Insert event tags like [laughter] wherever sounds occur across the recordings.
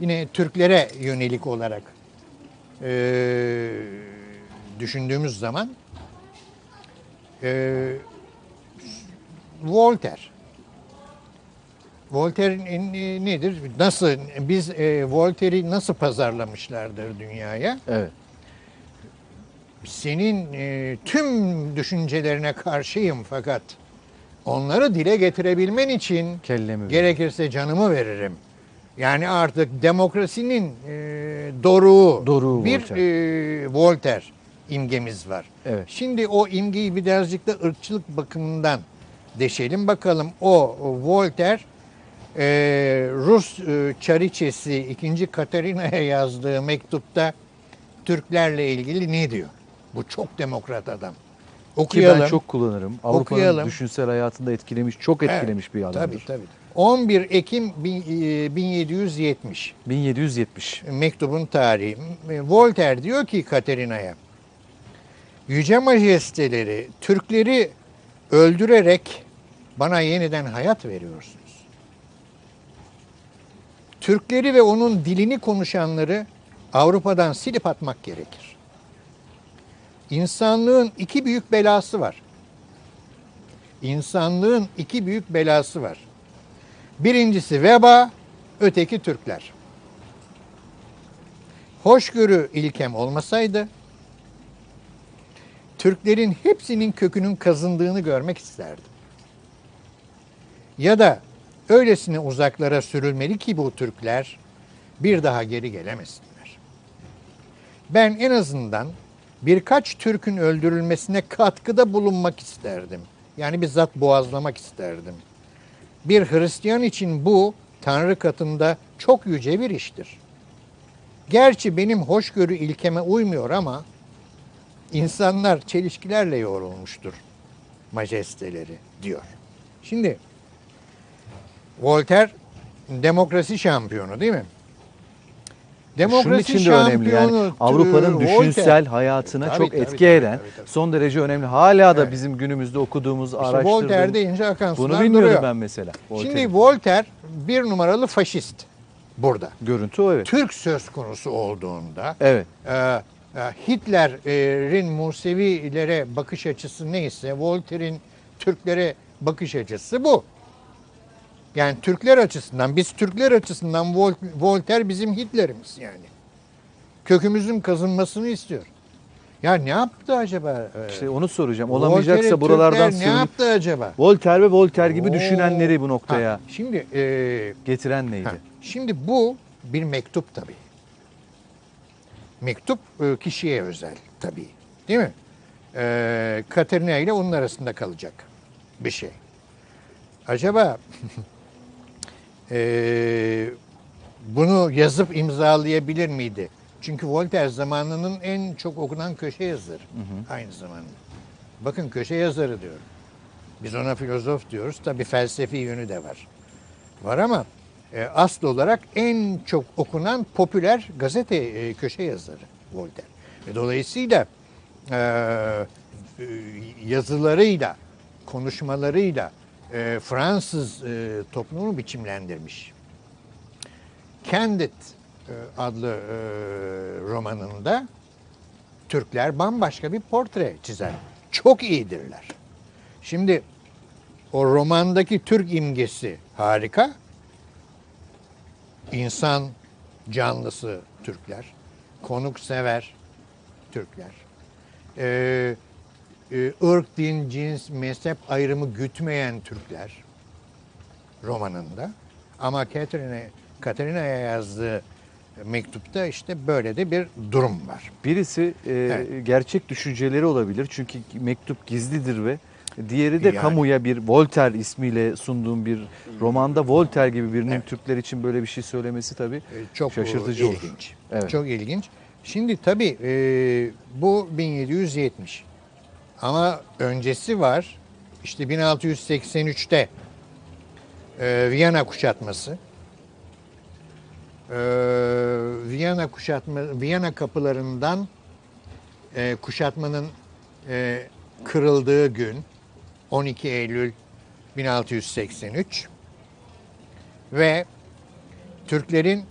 Yine Türklere yönelik olarak eee, düşündüğümüz zaman eee Voltaire. Voltaire e, nedir? Nasıl biz e, Voltaire'i nasıl pazarlamışlardır dünyaya? Evet. Senin e, tüm düşüncelerine karşıyım fakat onları dile getirebilmen için Kellemi. gerekirse canımı veririm. Yani artık demokrasinin e, doruğu, Doruğu bir Voltaire. e, Voltaire imgemiz var. Evet. Şimdi o imgeyi birazcık da ırkçılık bakımından deşelim bakalım. O, o Voltaire e, Rus e, çariçesi 2. Katarina'ya yazdığı mektupta Türklerle ilgili ne diyor? Bu çok demokrat adam. Ki Okuyalım. ben çok kullanırım. Avrupa'nın düşünsel hayatında etkilemiş, çok Evet, etkilemiş bir adamdır. Tabii tabii. 11 Ekim bin- e, 1770 1770. mektubun tarihi. Voltaire diyor ki Katerina'ya, Yüce Majesteleri Türkleri öldürerek bana yeniden hayat veriyorsunuz. Türkleri ve onun dilini konuşanları Avrupa'dan silip atmak gerekir. İnsanlığın iki büyük belası var. İnsanlığın iki büyük belası var. Birincisi veba, öteki Türkler. Hoşgörü ilkem olmasaydı Türklerin hepsinin kökünün kazındığını görmek isterdim. Ya da öylesine uzaklara sürülmeli ki bu Türkler bir daha geri gelemesinler. Ben en azından birkaç Türk'ün öldürülmesine katkıda bulunmak isterdim. Yani bizzat boğazlamak isterdim. Bir Hristiyan için bu Tanrı katında çok yüce bir iştir. Gerçi benim hoşgörü ilkeme uymuyor ama insanlar çelişkilerle yoğrulmuştur majesteleri diyor. Şimdi Voltaire demokrasi şampiyonu değil mi? Şunun için de önemli yani Avrupa'nın düşünsel hayatına Tabii, çok tabii, etki tabii, eden tabii, tabii. son derece önemli. Hala da Evet. bizim günümüzde okuduğumuz, İşte araştırdığımız. Voltaire deyince akan Bunu bilmiyordum duruyor. ben mesela. Voltaire'in. Şimdi Voltaire bir numaralı faşist burada. görüntü o evet. Türk söz konusu olduğunda Evet. e, e, Hitler'in Musevilere bakış açısı neyse Voltaire'in Türklere bakış açısı bu. Yani Türkler açısından, biz Türkler açısından Vol- Voltaire bizim Hitler'imiz yani. Kökümüzün kazınmasını istiyor. Ya ne yaptı acaba? e, İşte onu soracağım. Olamayacaksa buralardan Türkler ne yaptı acaba? Voltaire ve Voltaire gibi Oo. düşünenleri bu noktaya Ha, şimdi e, getiren neydi? Ha, Şimdi bu bir mektup tabii. Mektup e, kişiye özel tabii. Değil mi? E, Katerina ile onun arasında kalacak bir şey. Acaba [laughs] e, bunu yazıp imzalayabilir miydi? Çünkü Voltaire zamanının en çok okunan köşe yazarı aynı zamanda. Bakın köşe yazarı diyorum. Biz ona filozof diyoruz. Tabii felsefi yönü de var var ama e, asıl olarak en çok okunan popüler gazete e, köşe yazarı Voltaire. Ve dolayısıyla e, e, yazılarıyla, konuşmalarıyla e, Fransız e, toplumunu biçimlendirmiş. Candid e, adlı e, romanında Türkler bambaşka bir portre çizer. Çok iyidirler. Şimdi o romandaki Türk imgesi harika. İnsan canlısı Türkler. Konuksever Türkler. Ee, e, ırk, din, cins, mezhep ayrımı gütmeyen Türkler romanında. Ama Katerina, Katerina'ya yazdığı mektupta işte böyle de bir durum var. Birisi e, Evet. gerçek düşünceleri olabilir. Çünkü mektup gizlidir ve diğeri de Yani. kamuya bir Voltaire ismiyle sunduğum bir romanda Voltaire gibi birinin Evet. Türkler için böyle bir şey söylemesi tabii E, çok şaşırtıcı e, olur. ilginç. Evet. Çok ilginç. Şimdi tabii e, bu 1770 ama öncesi var. İşte 1683'te e, Viyana kuşatması. E, Viyana kuşatma Viyana kapılarından e, kuşatmanın e, kırıldığı gün 12 Eylül 1683 ve Türklerin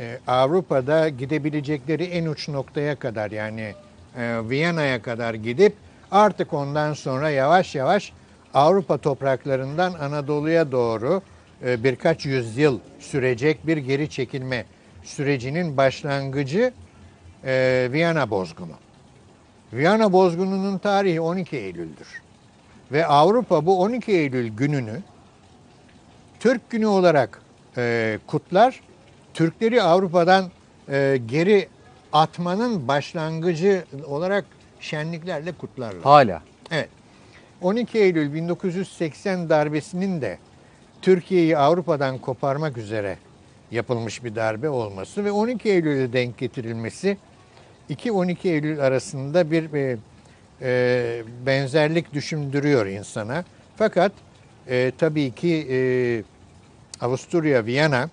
e, Avrupa'da gidebilecekleri en uç noktaya kadar yani e, Viyana'ya kadar gidip artık ondan sonra yavaş yavaş Avrupa topraklarından Anadolu'ya doğru e, birkaç yüzyıl sürecek bir geri çekilme sürecinin başlangıcı e, Viyana bozgunu. Viyana bozgununun tarihi 12 Eylül'dür. Ve Avrupa bu 12 Eylül gününü Türk günü olarak e, kutlar. Türkleri Avrupa'dan e, geri atmanın başlangıcı olarak şenliklerle kutlarlar. Hala. Evet. 12 Eylül 1980 darbesinin de Türkiye'yi Avrupa'dan koparmak üzere yapılmış bir darbe olması ve 12 Eylül'e denk getirilmesi 2-12 Eylül arasında bir e, e, benzerlik düşündürüyor insana. Fakat e, tabii ki e, Avusturya, Viyana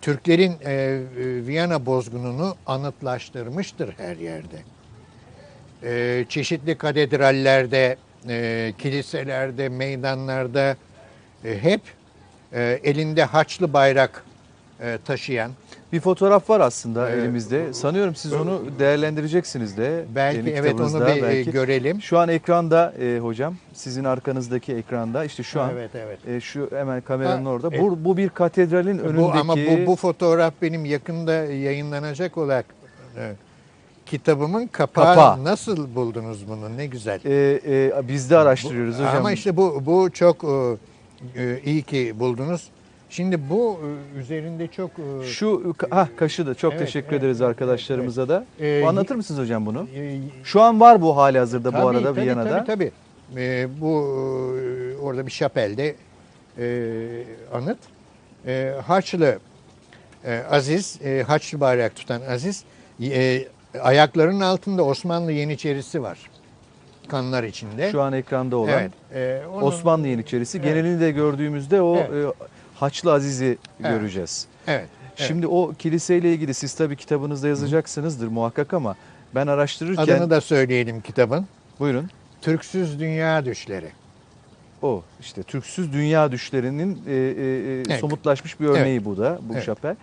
Türklerin e, e, Viyana bozgununu anıtlaştırmıştır her yerde e, çeşitli katedrallerde, e, kiliselerde, meydanlarda e, hep e, elinde haçlı bayrak e, taşıyan, Bir fotoğraf var aslında Evet. elimizde. Sanıyorum siz onu değerlendireceksiniz de. belki evet onu bir e, belki. görelim. Şu an ekranda e, hocam, sizin arkanızdaki ekranda işte şu an evet evet. e, şu hemen kameranın Ha, orada. evet. Bu, bu bir katedralin önündeki. Bu ama bu, bu fotoğraf benim yakında yayınlanacak olarak e, kitabımın kapağı. Kapağı. Nasıl buldunuz bunu? Ne güzel. E, e, biz de araştırıyoruz hocam. Ama işte bu bu çok e, e, iyi ki buldunuz. Şimdi bu e, üzerinde çok e, Şu ha kaşı da çok Evet, teşekkür evet, ederiz evet, arkadaşlarımıza da. Ee, Bu Anlatır mısınız hocam bunu? e, Şu an var bu hali hazırda bu Tabii, arada tabii, Viyana'da. Tabii tabii. Ee, bu e, orada bir şapelde e, anıt. E, Haçlı e, Aziz, e, Haçlı bayrak tutan Aziz, e, ayaklarının altında Osmanlı Yeniçerisi var. Kanlar içinde. Şu an ekranda olan evet. e, onun- Osmanlı Yeniçerisi. Evet. Genelini de gördüğümüzde o Evet. e, Haçlı Aziz'i Evet. göreceğiz. Evet. evet. Şimdi o kiliseyle ilgili siz tabii kitabınızda yazacaksınızdır muhakkak ama ben araştırırken Adını da söyleyelim kitabın. buyurun. Türksüz Dünya Düşleri. O işte Türksüz dünya düşlerinin e, e, e, Evet. somutlaşmış bir örneği bu da bu Evet. şapel.